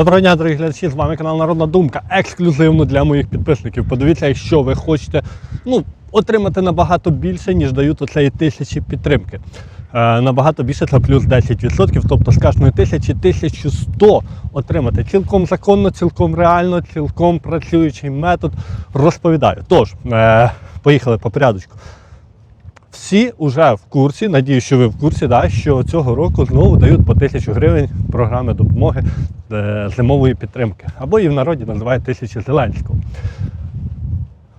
Доброго дня, дорогі глядачі! З вами канал Народна Думка. Ексклюзивно для моїх підписників. Подивіться, якщо ви хочете ну, отримати набагато більше, ніж дають оцеї тисячі підтримки. Е, набагато більше це плюс 10%, тобто з кожної тисячі 1100 отримати. Цілком законно, цілком реально, цілком працюючий метод. Розповідаю. Тож, е, поїхали по порядочку. Всі вже в курсі, надію, що ви в курсі, да, що цього року знову дають по тисячу гривень програми допомоги е, зимової підтримки. Або її в народі називають тисячі Зеленського.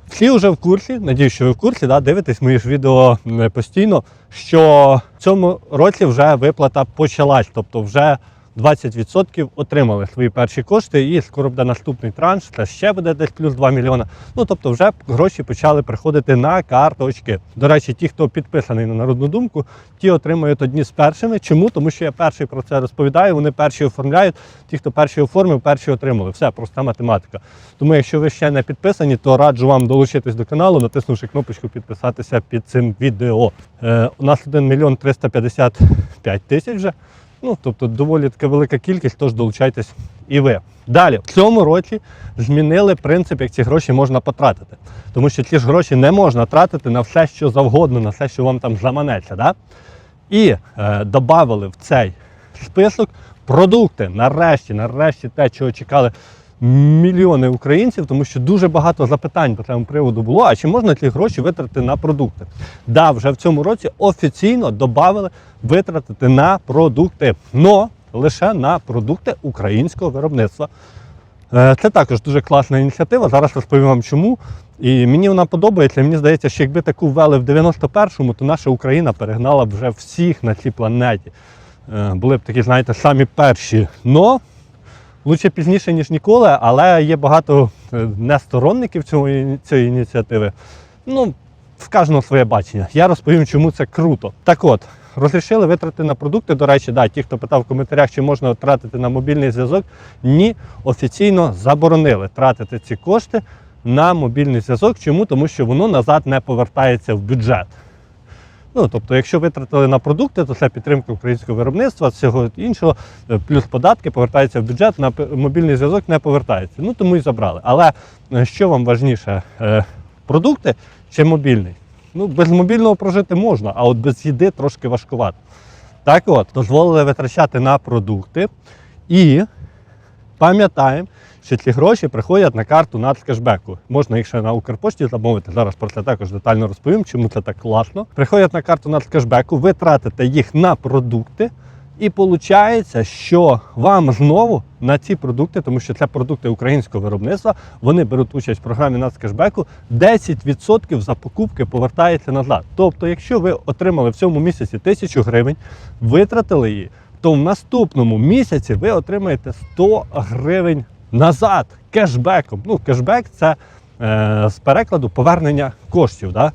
Всі вже в курсі, надію, що ви в курсі, да, дивитесь мої ж відео постійно, що в цьому році вже виплата почалась, тобто вже 20% отримали свої перші кошти, і скоро буде наступний транш, це ще буде десь плюс 2 мільйона. Ну тобто, вже гроші почали приходити на карточки. До речі, ті, хто підписаний на народну думку, ті отримують одні з першими. Чому? Тому що я перший про це розповідаю. Вони перші оформляють. Ті, хто перші оформив, перші отримали. Все, проста математика. Тому, якщо ви ще не підписані, то раджу вам долучитись до каналу, натиснувши кнопочку підписатися під цим відео. Е, у нас 1 мільйон 355 тисяч вже. Ну, тобто доволі така велика кількість, тож долучайтесь і ви. Далі, в цьому році змінили принцип, як ці гроші можна потратити. Тому що ці ж гроші не можна тратити на все, що завгодно, на все, що вам там заманеться. Да? І е, додали в цей список продукти. Нарешті, нарешті, те, чого чекали мільйони українців, тому що дуже багато запитань по цьому приводу було. А чи можна ці гроші витратити на продукти? Да, вже в цьому році офіційно додали витратити на продукти, но лише на продукти українського виробництва. Е, Це також дуже класна ініціатива. Зараз розповім вам чому. І мені вона подобається. Мені здається, що якби таку ввели в 91-му, то наша Україна перегнала б вже всіх на цій планеті. Е, Були б такі, знаєте, самі перші. Но лучше пізніше, ніж ніколи, але є багато е, несторонників цієї, ініціативи. Ну, в кожного своє бачення. Я розповім, чому це круто. Так от, розрішили витрати на продукти. До речі, да, ті, хто питав в коментарях, чи можна тратити на мобільний зв'язок, ні, офіційно заборонили тратити ці кошти на мобільний зв'язок. Чому? Тому що воно назад не повертається в бюджет. Ну, тобто, якщо витратили на продукти, то це підтримка українського виробництва, всього іншого, е, плюс податки повертаються в бюджет, на мобільний зв'язок не повертається. Ну тому і забрали. Але е, що вам важніше, е, продукти чи мобільний? Ну, без мобільного прожити можна, а от без їди трошки важкувато. Так от, дозволили витрачати на продукти і пам'ятаємо, що ці гроші приходять на карту нацкешбеку. Можна їх ще на Укрпошті замовити. Зараз про це також детально розповім, чому це так класно. Приходять на карту нацкешбеку, ви тратите їх на продукти. І виходить, що вам знову на ці продукти, тому що це продукти українського виробництва, вони беруть участь в програмі нацкешбеку, 10% за покупки повертається назад. Тобто, якщо ви отримали в цьому місяці тисячу гривень, витратили її, то в наступному місяці ви отримаєте 100 гривень назад кешбеком. Ну, кешбек це е, з перекладу повернення коштів. Да?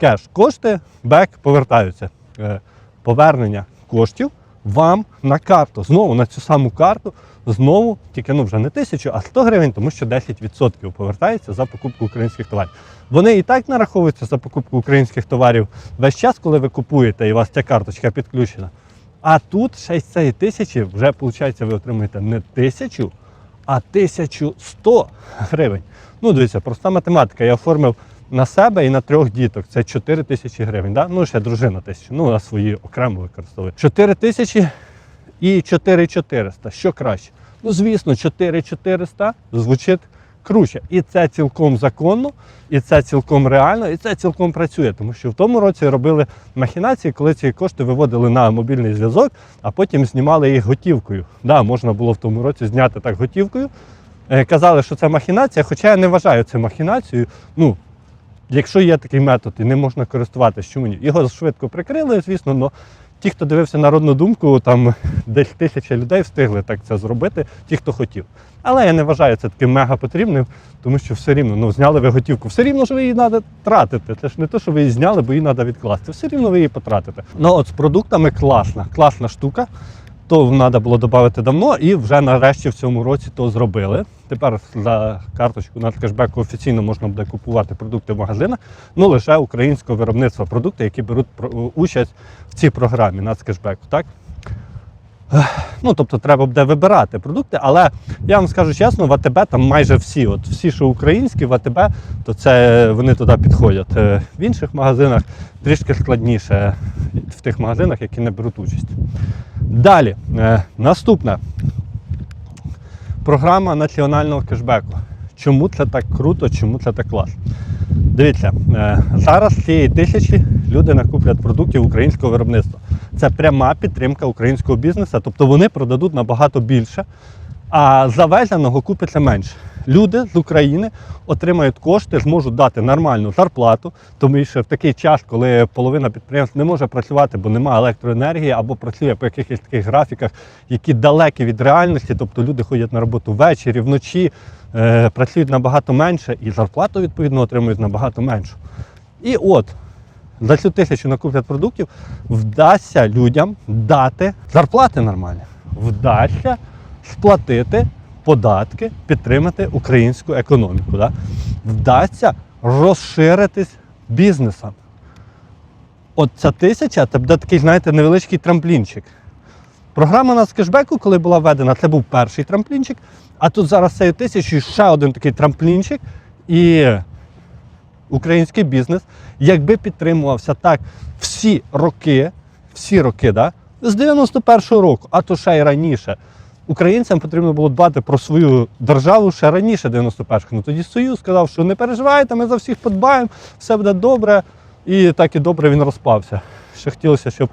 Кеш кошти, бек повертаються. Е, повернення коштів вам на карту. Знову на цю саму карту, знову, тільки ну вже не тисячу, а 100 гривень, тому що 10% повертається за покупку українських товарів. Вони і так нараховуються за покупку українських товарів весь час, коли ви купуєте і у вас ця карточка підключена. А тут ще з цієї тисячі вже виходить, ви отримуєте не тисячу, а 1100 гривень. Ну, дивіться, проста математика. Я оформив на себе і на трьох діток. Це 4 тисячі гривень. Да? Ну, ще дружина тисячу. Ну, вона свої окремо використовує. 4 тисячі і 4400. Що краще? Ну, звісно, 4400 звучить круче. І це цілком законно, і це цілком реально, і це цілком працює. Тому що в тому році робили махінації, коли ці кошти виводили на мобільний зв'язок, а потім знімали їх готівкою. Да, можна було в тому році зняти так готівкою. Е, Казали, що це махінація, хоча я не вважаю це махінацією. Ну, Якщо є такий метод і не можна користуватися, чому ні? Його швидко прикрили, звісно, але ті, хто дивився народну думку, там десь тисяча людей встигли так це зробити, ті, хто хотів. Але я не вважаю це таким мега потрібним, тому що все рівно ну, зняли ви готівку. Все рівно ж ви її треба тратити. Це ж не те, що ви її зняли, бо її треба відкласти. Все рівно ви її потратите. Ну от з продуктами класна, класна штука. То треба було додати давно, і вже нарешті в цьому році то зробили. Тепер за карточку на кешбеку офіційно можна буде купувати продукти в магазинах, ну лише українського виробництва продукти, які беруть участь в цій програмі нацкешбеку. Так? Ну, тобто треба буде вибирати продукти, але я вам скажу чесно, в АТБ там майже всі, от всі, що українські, в АТБ, то це вони туди підходять. Е, В інших магазинах трішки складніше в тих магазинах, які не беруть участь. Далі, е, наступне. Програма національного кешбеку. Чому це так круто, чому це так класно? Дивіться, е, зараз цієї тисячі люди накуплять продуктів українського виробництва. Це пряма підтримка українського бізнесу, тобто вони продадуть набагато більше, а завезеного купиться менше. Люди з України отримають кошти, зможуть дати нормальну зарплату, тому що в такий час, коли половина підприємств не може працювати, бо немає електроенергії, або працює по якихось таких графіках, які далекі від реальності, тобто люди ходять на роботу ввечері, вночі, е, працюють набагато менше і зарплату відповідно отримують набагато меншу. І от за цю тисячу накуплять продуктів вдасться людям дати зарплати нормальні. Вдасться сплатити податки, підтримати українську економіку. Да? Вдасться розширитись бізнесом. От ця тисяча це буде такий, знаєте, невеличкий трамплінчик. Програма на кешбеку, коли була введена, це був перший трамплінчик, а тут зараз цією тисячою ще один такий трамплінчик. І український бізнес, якби підтримувався так всі роки, всі роки, да, з 91-го року, а то ще й раніше. Українцям потрібно було дбати про свою державу ще раніше 91-го. Ну тоді Союз сказав, що не переживайте, ми за всіх подбаємо, все буде добре. І так і добре він розпався. Ще хотілося, щоб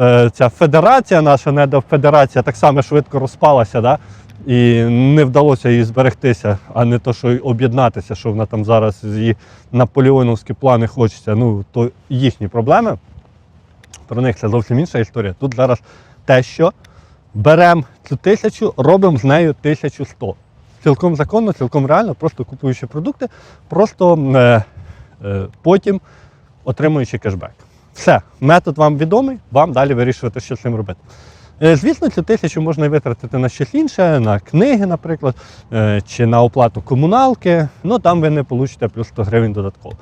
е, ця федерація наша, недофедерація, так само швидко розпалася, да? І не вдалося їй зберегтися, а не то, що об'єднатися, що вона там зараз її наполеоновські плани хочеться. Ну, то їхні проблеми. Про них це зовсім інша історія. Тут зараз те, що беремо цю тисячу, робимо з нею 1100. Цілком законно, цілком реально, просто купуючи продукти, просто е, е, потім отримуючи кешбек. Все, метод вам відомий, вам далі вирішувати, що з цим робити. Е, Звісно, цю тисячу можна витратити на щось інше, на книги, наприклад, е, чи на оплату комуналки. Ну там ви не получите плюс 100 гривень додатково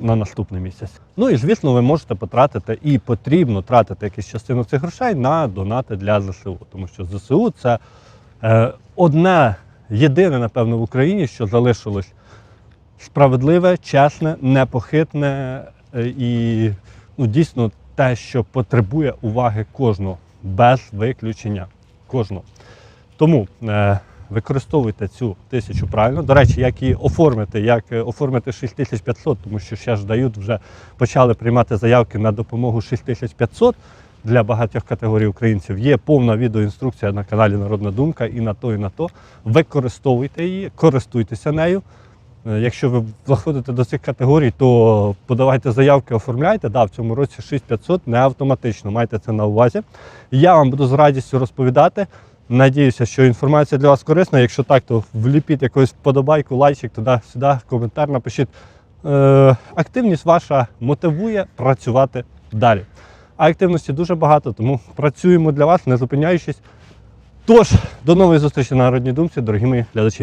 на наступний місяць. Ну і звісно, ви можете потратити і потрібно тратити якусь частину цих грошей на донати для ЗСУ, тому що ЗСУ це е, одне єдине, напевно, в Україні, що залишилось справедливе, чесне, непохитне і ну, дійсно те, що потребує уваги кожного без виключення. Кожного. Тому е, використовуйте цю тисячу правильно. До речі, як її оформити, як е, оформити 6500, тому що ще ж дають, вже почали приймати заявки на допомогу 6500 для багатьох категорій українців. Є повна відеоінструкція на каналі Народна Думка і на то, і на то. Використовуйте її, користуйтеся нею. Е, Якщо ви заходите до цих категорій, то подавайте заявки, оформляйте. Да, в цьому році 6500 не автоматично. Майте це на увазі. Я вам буду з радістю розповідати. Надіюся, що інформація для вас корисна. Якщо так, то вліпіть якусь вподобайку, лайчик туди-сюди, коментар напишіть. Е, активність ваша мотивує працювати далі. А активності дуже багато, тому працюємо для вас, не зупиняючись. Тож, до нової зустрічі на Народній думці, дорогі мої глядачі.